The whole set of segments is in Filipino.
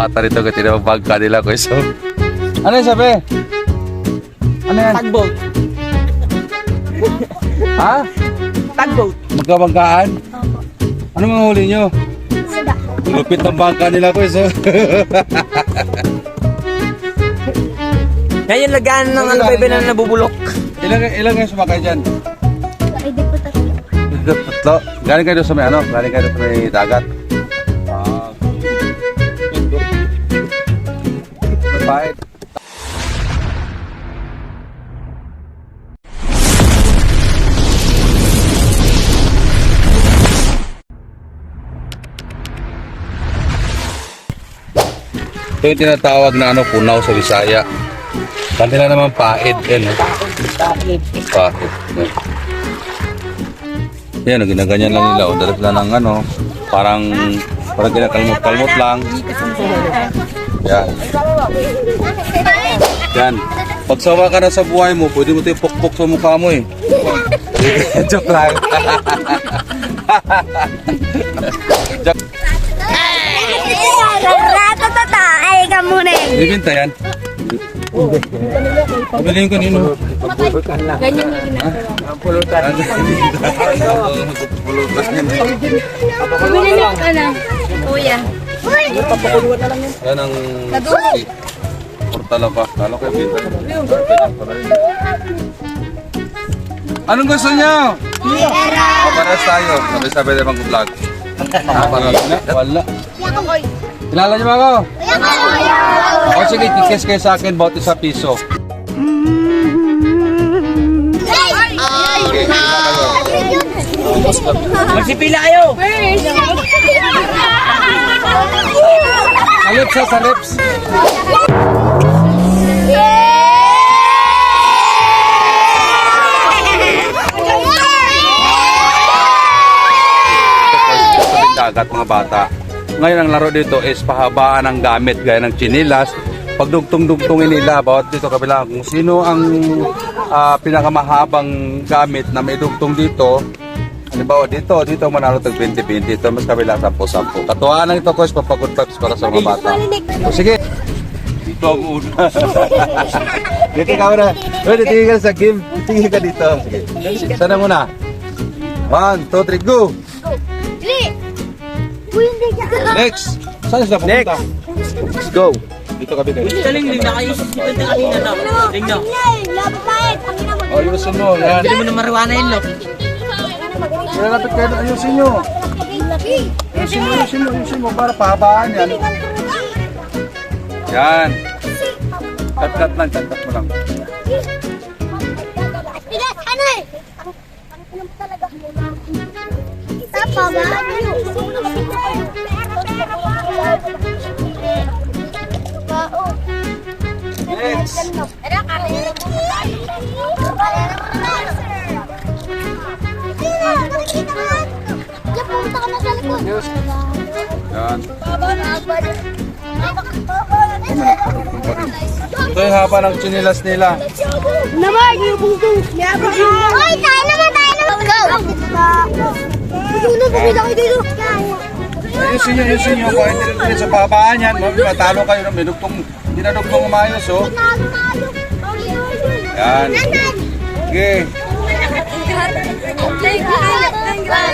Mata rito kasi na bangka nila ko so. Ano yung sabi? Ano yan? Tugboat. Ha? Tugboat. Magkabangkaan? Ano mga huli nyo? Sida. Lupit ng bangka nila ko so. Ngayon lagaan ng ano bebe na nabubulok. ilang ilang yung sumakay dyan? Ay, di po tatlo. Tatlo. Galing kayo sa may ano? Galing kayo sa may dagat. Ito yung tinatawag na ano, punaw sa Bisaya. Kanila naman paid yan. Eh. Paid. Yan, ginaganyan lang nila. O, dala sila ng ano, parang, parang ginakalmot-kalmot lang. Yan. Yan. Pag sawa ka na sa buhay mo, pwede mo ito ipukpok sa mukha mo eh. Joke lang. Joke. Ratatata! Ay, kamunin! Bibinta yan. Pabilihin ko nino. Ganyan yung ginagawa. Pulutan. Bili niyo ka na, kuya. Yan ang saki. Portala pa. Lalo kayo binta. Anong gusto niyo? Pera! Paparas tayo. Sabi-sabi naman ko vlog. Paparas na? Wala. Kilala niyo ba ako? O sige, kikis kayo sa akin bawat isa piso. Magsipila kayo. Sa lips ha, sa lips. sa dagat mga bata. Ngayon ang laro dito is pahabaan ng gamit gaya ng chinilas. Pagdugtong-dugtongin nila bawat dito kabila kung sino ang ah, pinakamahabang gamit na may dugtong dito. Halimbawa dito, dito manalo tag 20-20, ito mas kabila 10-10. Katuwaan ito coach, papagod vibes para sa mga bata. O sige. Dito ang una. dito ka muna. Pwede tingin ka sa game. Tingin ka dito. Sige. Sana muna. One, two, three, go! Next! Saan sila pupunta? Let's go. Dito kami kayo. Saling din nakaisip si Tante kanina! Pangina mo. Oh, ayusin mo. Yan. Hindi mo na mariwana yun no. Kaya lapit kayo. Ayusin nyo. Ayusin mo, ayusin mo, ayusin mo. Para pahabaan yan. Yan. Cut-cut lang, cut-cut mo lang. Tapa ba? Next. Yan. Ito yung haba ng chinilas nila. Naman, yung bungtong. Hoy, tayo naman, tayo naman. Go! Bugtong na, bumila kayo dito. Ayusin nyo, ayusin nyo. Hindi rin sa pahabaan yan, matalo kayo ng minugtong, hindi na dugtong umayos, oh. Yan. Sige.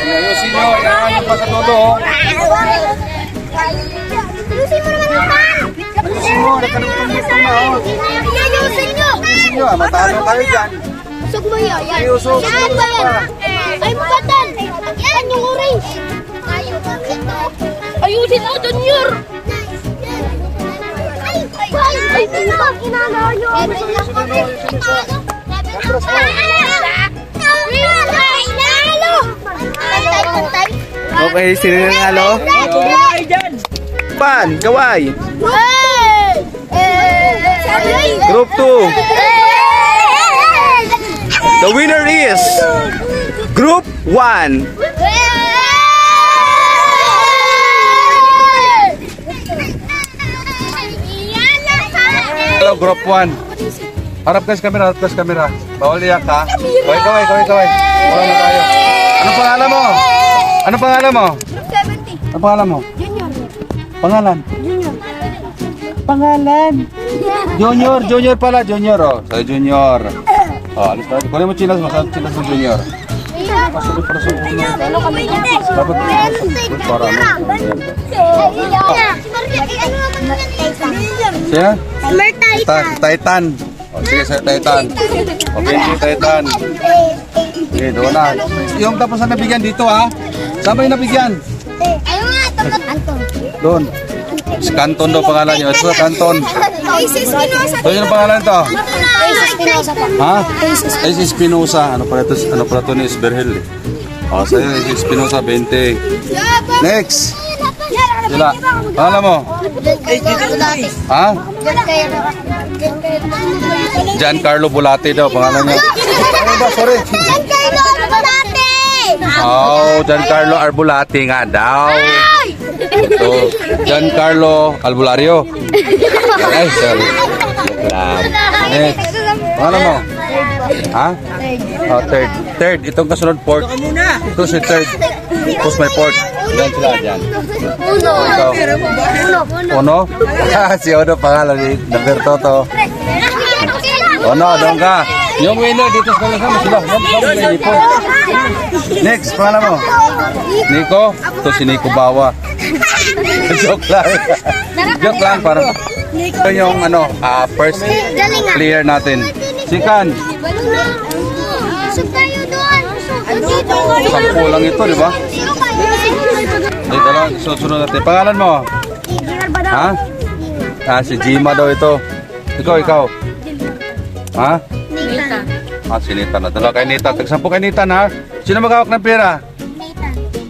Ayusin nyo, yan pa sa dulo, oh. Ayusin mo naman ang pan! Ayusin mo, nagkanugtong-dugtong na, oh. Ayusin nyo! Ayusin nyo, ah, matalo kayo dyan. Usog mo yun, yan. Yan ba yan? Ay, batan! Yan yung orange! Ayusin mo, Junior! Ay, ay, ay, sino ba ginagawa nyo? Okay, sino na nalo? Ay. Pan, kaway. Group 2. The winner is Group 1. Hello, group 1. Harap ka sa camera, harap ka sa camera. Bawal iyak ha. Kaway, kaway, kaway, kaway. Kaway na tayo. Anong pangalan mo? Anong pangalan mo? 70. Anong pangalan mo? Junior. Pangalan? Junior. pangalan. Junior, Junior pala, Junior oh. Sa Junior. Oh, alis tayo. Kunin mo chinas mo, chinas mo Junior? Pasok para sa Dapat para ano? Siya? Summer Ta Titan. Oh, sige, Sir Titan. Okay, si Titan. Sige, doon na. Yung tapos na nabigyan dito ha. Saan ba yung nabigyan? Ayun nga. Anton. Doon. Si Canton daw pangalan niyo. Ito, Canton. Isis Pinoza. So, yun ang pangalan to? Isis Pinoza po. Ha? Si Espinosa. Ano pala ito? Ano pala ito ni Isberhel eh. Oh, sa'yo, si Espinosa, 20. Next. Sila. Pangalan mo? Ha? Giancarlo Bulate daw, pangalan niya. Ano ba? Sorry. Oh, Giancarlo Arbulate nga daw. Ito, Giancarlo Albulario. Ay, sorry. Next. Pangalan mo? Ha? Oh, third. Third. Itong kasunod fourth. Ito si third. Tapos may fourth. Yan sila, dyan. Uno. Ikaw. Uno? si Ono pangalan ni Number Toto. Ono, doon ka. Yung winner dito sa kalasama sila. Next, pangalan mo? Nico? Ito si Nico Bawa. Joke lang. Joke lang, parang ito yung ano, ah, first player natin. Si Kan. Usap tayo doon. Lang ito, di ba? Dito lang, susunod natin. Pangalan mo? Ha? Ah, si Jima daw ito. Ikaw, ikaw. Ha? Nita. Ah, si Nita na. Dalawa kay Nita. Tagsampu kay Nita ha. Sino magkawak ng pera?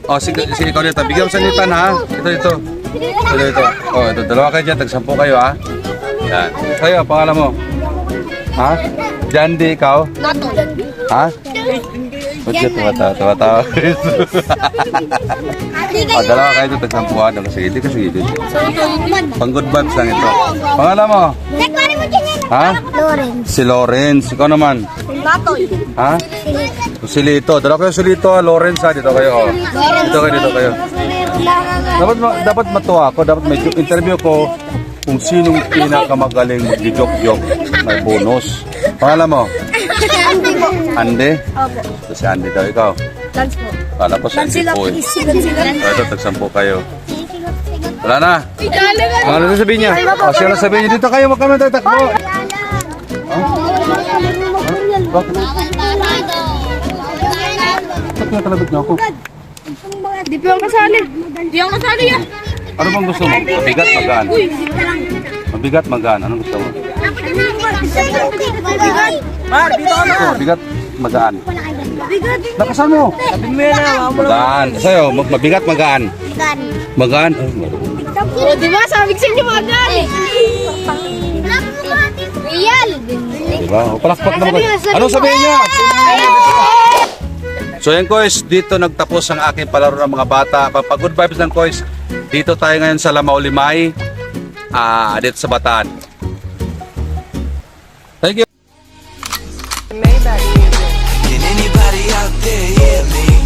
Oh, si, si ikaw Nita. Bigyan mo sa Nita ha. Ito, ito. Ito, ito. Oh, ito. Dalawa kayo dyan. Tagsampu kayo ha. Yan. Kayo, pangalan mo? Ha? Jandy, ikaw? Nato. Ha? Ka tumatawa? Tumatawa. oh, dalawa kayo dito. Tagsampuan. Sige, dito, sige, dito. Pang good vibes lang ito. Pangalan mo? Ha? Lawrence. Si Lawrence. Ikaw naman? Natoy. Ha? Si Lito. Dalawa kayo si Lito. ah. Lawrence ha. Dito kayo. Oh. Dito kayo, dito kayo. Dapat ma- dapat matuwa ako. Dapat may interview ko kung sinong pinakamagaling mag-joke-joke. May bonus. Pangalan mo? Ande? Opo. Ito si Andy daw. Ikaw? Lance po. Kala ko si Andy po eh. Ito, tagsampo kayo. Wala na. Ano na sabihin niya? O, siya na sabihin niya. Dito kayo, wag kami tayo takbo. Bakit? Bakit nakalabit niyo ako? Di po yung kasali. Di yung kasali yan. Ano bang gusto mo? Mabigat, magaan? Mabigat, magaan. Anong gusto mo? Mar, dito ka Ito, mabigat, magaan. Lakasan mo. Magaan. Sa'yo, mag- mabigat, magaan. Magaan. Oh, O, di ba? Sabi ko sa inyo mga gali. Real. Diba? O, palakpak naman. Anong sabihin niyo? So yan guys, dito nagtapos ang aking palaro ng mga bata. Pag good vibes ng guys, dito tayo ngayon sa Lamau Limay, ah dito sa Bataan. Thank you. Can anybody out there hear me?